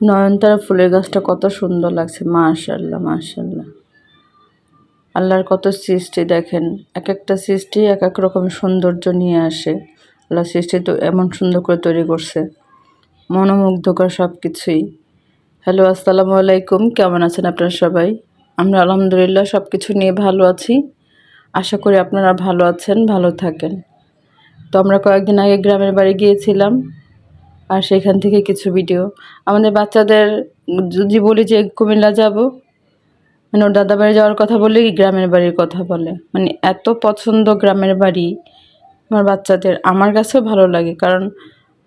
নয়নতারা ফুলের গাছটা কত সুন্দর লাগছে মাশাল্লাহ মাশাল্লাহ আল্লাহর কত সৃষ্টি দেখেন এক একটা সৃষ্টি এক এক রকম সৌন্দর্য নিয়ে আসে। আল্লাহ সৃষ্টি তো এমন সুন্দর করে তৈরি করছে, মনোমুগ্ধকর সব কিছুই হ্যালো, আসসালামু আলাইকুম, কেমন আছেন আপনারা সবাই? আমরা আলহামদুলিল্লাহ সব কিছু নিয়ে ভালো আছি, আশা করি আপনারা ভালো আছেন, ভালো থাকেন। তো আমরা কয়েকদিন আগে গ্রামের বাড়ি গিয়েছিলাম আর সেখান থেকে কিছু ভিডিও আমাদের বাচ্চাদের, যদি বলি যে কুমিল্লা যাব মানে ওর দাদা বাড়ি যাওয়ার কথা বললে গ্রামের বাড়ির কথা বলে? মানে এত পছন্দ গ্রামের বাড়ি আমার বাচ্চাদের। আমার কাছেও ভালো লাগে, কারণ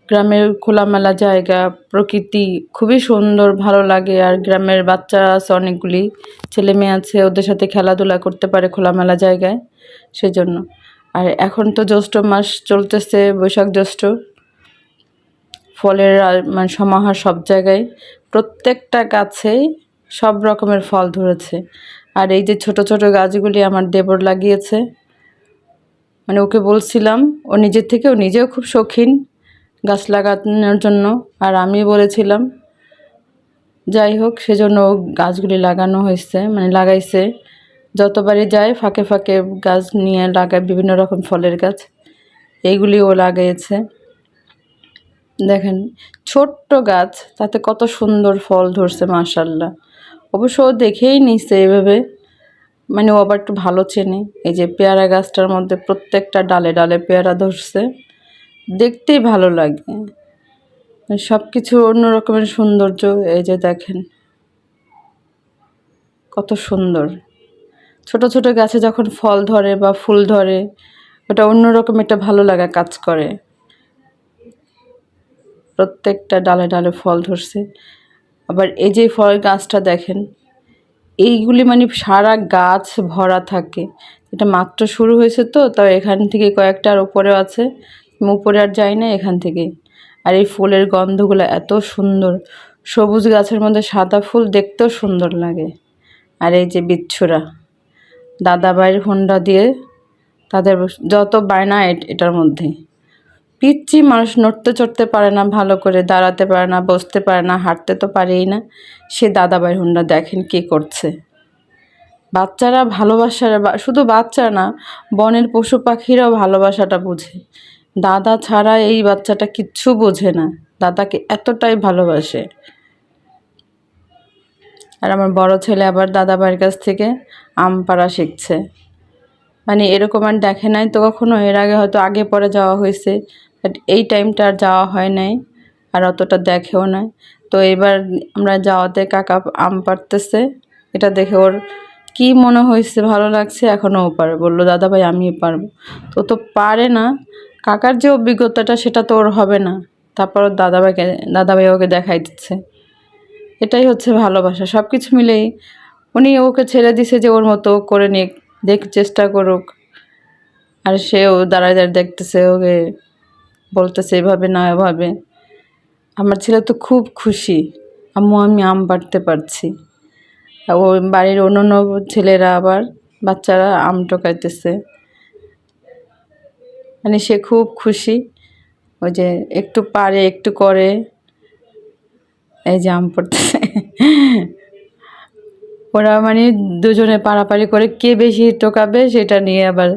গ্রামের খোলামেলা জায়গা, প্রকৃতি খুবই সুন্দর, ভালো লাগে। আর গ্রামের বাচ্চা আছে অনেকগুলি, ছেলে মেয়ে আছে, ওদের সাথে খেলাধুলা করতে পারে খোলামেলা জায়গায়, সেজন্য। আর এখন তো জ্যৈষ্ঠ মাস চলতেছে, বৈশাখ জ্যৈষ্ঠ। ফলের মানে সমাহার সব জায়গায়, প্রত্যেকটা গাছেই সব রকমের ফল ধরেছে। আর এই যে ছোট ছোট গাছগুলি আমার দেবর লাগিয়েছে মানে ওকে বলছিলাম, ও নিজের থেকে ও নিজেও খুব শৌখিন গাছ লাগানোর জন্য। আর আমি বলেছিলাম, যাই হোক, সেজন্য ও গাছগুলি লাগানো হয়েছে মানে লাগাইছে। যতবারই যায়, ফাঁকে ফাঁকে গাছ নিয়ে লাগায় বিভিন্ন রকম ফলের গাছ। এইগুলি ও লাগিয়েছে দেখেন, ছোট্ট গাছ, তাতে কত সুন্দর ফল ধরছে মাশাল্লাহ অবশ্য দেখেই নিচ্ছে এভাবে। মানে ও আবার একটু ভালো চেনে। এই যে পেয়ারা গাছটার মধ্যে প্রত্যেকটা ডালে ডালে পেয়ারা ধরছে, দেখতেই ভালো লাগে। সব কিছু অন্য রকমের সৌন্দর্য, এই যে দেখেন। কত সুন্দর। ছোট ছোট গাছে যখন ফল ধরে বা ফুল ধরে, ওটা অন্যরকম একটা ভালো লাগা কাজ করে। প্রত্যেকটা ডালে ডালে ফল ধরছে। আবার এই যে ফল গাছটা দেখেন, এইগুলি মানে সারা গাছ ভরা থাকে। এটা মাত্র শুরু হয়েছে তো, তাও এখান থেকে কয়েকটার উপরেও আছে। উপরে আর যাই না এখান থেকে। আর এই ফুলের গন্ধগুলো এত সুন্দর। সবুজ গাছের মধ্যে সাদা ফুল দেখতেও সুন্দর লাগে। আর এই যে বিচ্ছুরা দাদাবাইয়ের হোন্ডা দিয়ে তাদের যত বায়না এটার মধ্যে। পিচ্ছি মানুষ নড়তে চড়তে পারে না, ভালো করে দাঁড়াতে পারে না, বসতে পারে না, হাঁটতে তো পারেই না। সে দাদাবাই হুন্ডা দেখেন কী করছে। বাচ্চারা ভালোবাসার শুধু বাচ্চা না, বনের পশু পাখিরাও ভালোবাসাটা বোঝে। দাদা ছাড়া এই বাচ্চাটা কিচ্ছু বোঝে না, দাদাকে এতটাই ভালোবাসে। আর আমার বড় ছেলে আবার দাদাবাইয়ের কাছ থেকে আম পাড়া শিখছে। মানে এরকম আর দেখে নাই তো কখনো, এর আগে হয়তো আগে পরে যাওয়া হয়েছে। এই টাইমটা আর যাওয়া হয় নাই, আর অতটা দেখেও নাই। তো এবার আমরা যাওয়াতে কাকা আম পারতেছে এটা দেখে ওর কি মনে হয়েছে, ভালো লাগছে, এখনও ও পারে বলল, দাদা ভাই আমি পারব। তো তো পারে না। কাকার যে অভিজ্ঞতাটা, সেটা তো ওর হবে না। তারপর ওর দাদাভাইকে দাদাভাই ওকে দেখাই দিচ্ছে। এটাই হচ্ছে ভালোবাসা। সব কিছু মিলেই উনি ওকে ছেড়ে দিছে যে ওর মতো করে নিক দেখ, চেষ্টা করুক। আর সেও দাঁড়ায় দাঁড়িয়ে দেখতেছে ওকে। বলতেছে, এভাবে না, এভাবে। আমার ছেলে তো খুব খুশি। আম্মু, আমি আম পাড়তে পারছি। ও বাড়ির অন্য অন্য ছেলেরা আবার বাচ্চারা আম টোকাইতেছে মানে সে খুব খুশি। ওই যে একটু পারে, একটু করে। এই যে আম পড়তেছে। ওরা মানে দুজনে পাড়াপাড়ি করে কে বেশি টোকাবে সেটা নিয়ে আবার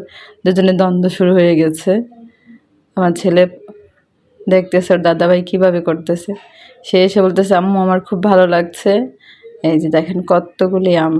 দুজনে দ্বন্দ্ব শুরু হয়ে গেছে। আমার ছেলে দেখতেছে ওর দাদাভাই কীভাবে করতেছে। সে এসে বলতেছে, আম্মু, আমার খুব ভালো লাগছে। এই যে দেখেন কতগুলি আম।